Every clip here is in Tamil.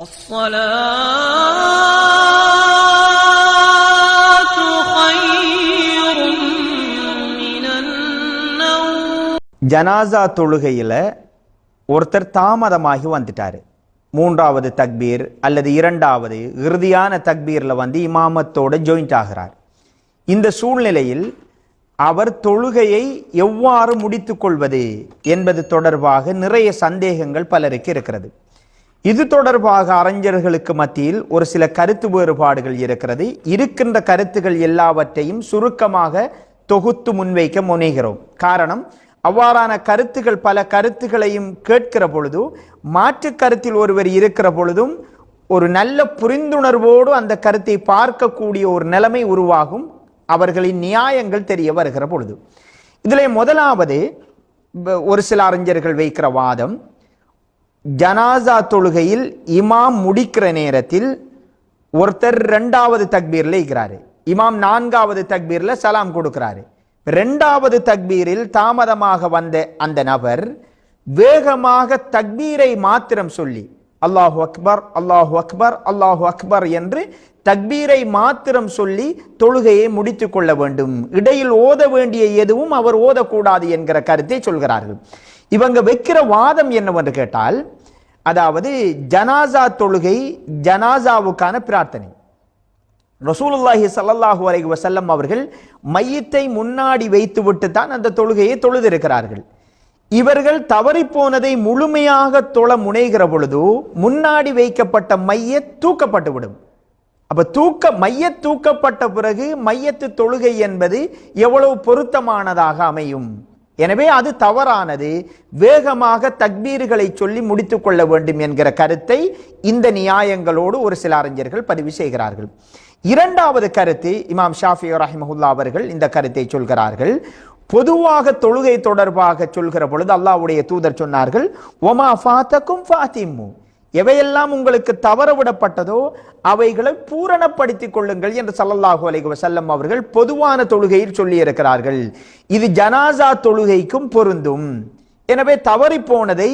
ஜனாசா தொழுகையில் ஒருத்தர் தாமதமாகி வந்துட்டார். மூன்றாவது தக்பீர் அல்லது இரண்டாவது இறுதியான தக்பீரில் வந்து இமாமத்தோடு ஜாயிண்ட் ஆகிறார். இந்த சூழ்நிலையில் அவர் தொழுகையை எவ்வாறு முடித்துக் கொள்வது என்பது தொடர்பாக நிறைய சந்தேகங்கள் பலருக்கு இருக்கிறது. இது தொடர்பாக அறிஞர்களுக்கு மத்தியில் ஒரு சில கருத்து வேறுபாடுகள் இருக்கிறது. இருக்கின்ற கருத்துகள் எல்லாவற்றையும் சுருக்கமாக தொகுத்து முன்வைக்க முனைகிறோம். காரணம் அவ்வாறான கருத்துகள் பல கருத்துகளையும் கேட்கிற பொழுது மாற்று கருத்தில் ஒருவர் இருக்கிற பொழுதும் ஒரு நல்ல புரிந்துணர்வோடு அந்த கருத்தை பார்க்கக்கூடிய ஒரு நிலைமை உருவாகும். அவர்களின் நியாயங்கள் தெரிய வருகிற பொழுது. இதிலே முதலாவது ஒரு சில அறிஞர்கள் வைக்கிற வாதம் ஜனாசா தொழுகையில் இமாம் முடிக்கிற நேரத்தில் ஒருத்தர் ரெண்டாவது தக்பீரில் இருக்கிறாரு இமாம் நான்காவது தக்பீரில் சலாம் கொடுக்கிறாரு. ரெண்டாவது தக்பீரில் தாமதமாக வந்த அந்த நபர் வேகமாக தக்பீரை மாத்திரம் சொல்லி அல்லாஹு அக்பர் அல்லாஹு அக்பர் அல்லாஹு அக்பர் என்று தக்பீரை மாத்திரம் சொல்லி தொழுகையை முடித்து கொள்ள வேண்டும். இடையில் ஓத வேண்டிய எதுவும் அவர் ஓதக்கூடாது என்கிற கருத்தை சொல்கிறார்கள். இவங்க வைக்கிற வாதம் என்னவென்று கேட்டால் அதாவது ஜனாசா தொழுகை ஜனாசாவுக்கான பிரார்த்தனை. ரசூலுல்லாஹி சல்லாஹூ அலைஹி வசல்லம் அவர்கள் மையத்தை முன்னாடி வைத்துவிட்டு தான் அந்த தொழுகையை தொழுதிருக்கிறார்கள். இவர்கள் தவறி போனதை முழுமையாக தொழ முனைகிற பொழுது முன்னாடி வைக்கப்பட்ட மைய தூக்கப்பட்டு விடும் அப்ப தூக்க மைய தூக்கப்பட்ட பிறகு மையத்து தொழுகை என்பது எவ்வளவு பொருத்தமானதாக அமையும்? எனவே அது தவறானது. வேகமாக தக்பீர்களை சொல்லி முடித்துக் கொள்ள வேண்டும் என்கிற கருத்தை இந்த நியாயங்களோடு ஒரு சில அறிஞர்கள் பதிவு செய்கிறார்கள். இரண்டாவது கருத்து இமாம் ஷாஃபி ரஹிமஹுல்லா அவர்கள் இந்த கருத்தை சொல்கிறார்கள். பொதுவாக தொழுகை தொடர்பாக சொல்கிற பொழுது அல்லாஹ்வுடைய தூதர் சொன்னார்கள் ஒமா ஃபாத்தக்கும் ஃபாத்திமு. எவையெல்லாம் உங்களுக்கு தவற விடப்பட்டதோ அவைகளை பூரணப்படுத்திக் கொள்ளுங்கள் என்று சல்லல்லாஹு அலைஹி வஸல்லம் அவர்கள் பொதுவான தொழுகையில் சொல்லி இருக்கிறார்கள் இது ஜனாசா தொழுகைக்கும் பொருந்தும். எனவே தவறி போனதை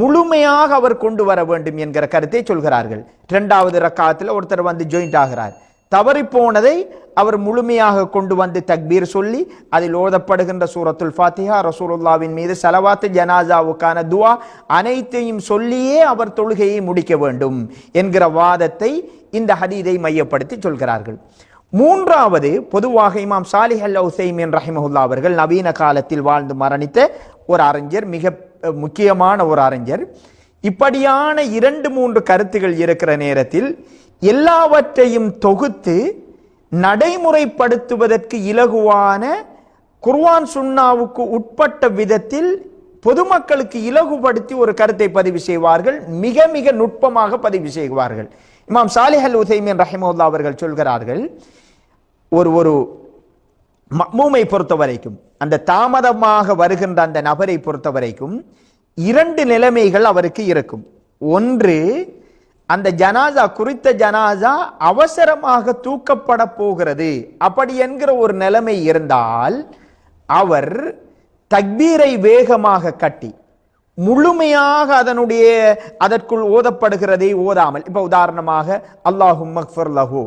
முழுமையாக அவர் கொண்டு வர வேண்டும் என்கிற கருத்தை சொல்கிறார்கள். இரண்டாவது ரக்காத்தில் ஒருத்தர் வந்து ஜாயிண்ட் ஆகிறார். தவறி போனதை அவர் முழுமையாக கொண்டு வந்து தக்பீர் சொல்லி அதில் ஓதப்படுகின்ற சூரத்துல் ஃபாத்திஹா ரசூலுல்லாவின் மீது சலவாத்து ஜனாசாவுக்கான துவா அனைத்தையும் சொல்லியே அவர் தொழுகையை முடிக்க வேண்டும் என்கிற வாதத்தை இந்த ஹதீதை மையப்படுத்தி சொல்கிறார்கள். மூன்றாவது பொதுவாக இமாம் சாலிஹ் அல் உசைமின் ரஹிமஹுல்லா அவர்கள் நவீன காலத்தில் வாழ்ந்து மரணித்த ஒரு அறிஞர் மிக முக்கியமான ஒரு அறிஞர். இப்படியான இரண்டு மூன்று கருத்துகள் இருக்கிற நேரத்தில் எல்லாவற்றையும் தொகுத்து நடைமுறைப்படுத்துவதற்கு இலகுவான குர்வான் சுன்னாவுக்கு உட்பட்ட விதத்தில் பொதுமக்களுக்கு இலகுபடுத்தி ஒரு கருத்தை பதிவு செய்வார்கள். மிக மிக நுட்பமாக பதிவு செய்வார்கள். இமாம் சாலிஹ் அல் உசைமின் ரஹிமுல்லா அவர்கள் சொல்கிறார்கள் ஒரு ஒரு மக்மூமை பொறுத்த வரைக்கும் அந்த தாமதமாக வருகின்ற அந்த நபரை பொறுத்த வரைக்கும் இரண்டு நிலைமைகள் அவருக்கு இருக்கும். ஒன்று அந்த ஜனாசா குறித்த ஜனாசா அவசரமாக தூக்கப்பட போகிறது. அப்படி என்கிற ஒரு நிலைமை இருந்தால் அவர் தக்பீரை வேகமாக கட்டி முழுமையாக அதனுடைய அதற்குள் ஓதப்படுகிறதை ஓதாமல் இப்போ உதாரணமாக அல்லாஹும் மக்ஃபர் லஹூ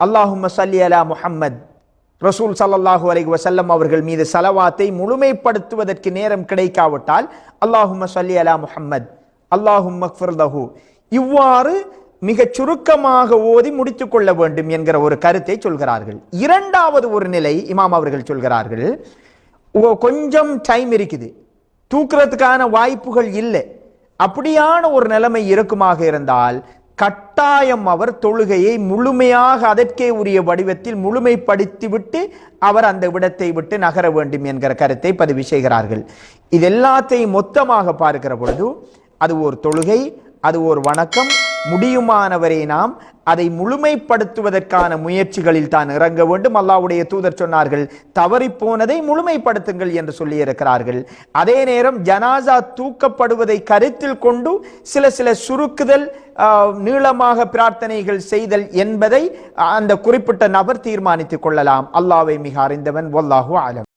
அல்லாஹும் சல்லி அலா முஹம்மத் ரசூல் சல்லாஹூ அலைஹி வசல்லம் அவர்கள் மீது சலவாத்தை முழுமைப்படுத்துவதற்கு நேரம் கிடைக்காவிட்டால் அல்லாஹும் சல்லி அலா முஹம்மத் அல்லாஹும் மக்ஃபர் லஹூ இவ்வாறு மிகச் சுருக்கமாக ஓதி முடித்துக் கொள்ள வேண்டும் என்கிற ஒரு கருத்தை சொல்கிறார்கள். இரண்டாவது ஒரு நிலை இமாம் அவர்கள் சொல்கிறார்கள் ஓ- கொஞ்சம் டைம் இருக்குது. தூக்குறதுக்கான வாய்ப்புகள் இல்லை. அப்படியான ஒரு நிலைமை இருக்குமாக இருந்தால் கட்டாயம் அவர் தொழுகையை முழுமையாக அதற்கே உரிய வடிவத்தில் முழுமைப்படுத்திவிட்டு அவர் அந்த விடத்தை விட்டு நகர வேண்டும் என்கிற கருத்தை பதிவு செய்கிறார்கள். இது எல்லாத்தையும் மொத்தமாக பார்க்கிற பொழுது அது ஒரு தொழுகை அது ஒரு வணக்கம். முடியுமானவரை நாம் அதை முழுமைப்படுத்துவதற்கான முயற்சிகளில் தான் இறங்க வேண்டும். அல்லாவுடைய தூதர் சொன்னார்கள் தவறி போனதை முழுமைப்படுத்துங்கள் என்று சொல்லியிருக்கிறார்கள். அதே நேரம் ஜனாசா தூக்கப்படுவதை கருத்தில் கொண்டு சில சில சுருக்குதல் ஆஹ், நீளமாக பிரார்த்தனைகள் செய்தல் என்பதை அந்த குறிப்பிட்ட நபர் தீர்மானித்துக் கொள்ளலாம். அல்லாவை மிக அறிந்தவன் வல்லாஹு ஆலம்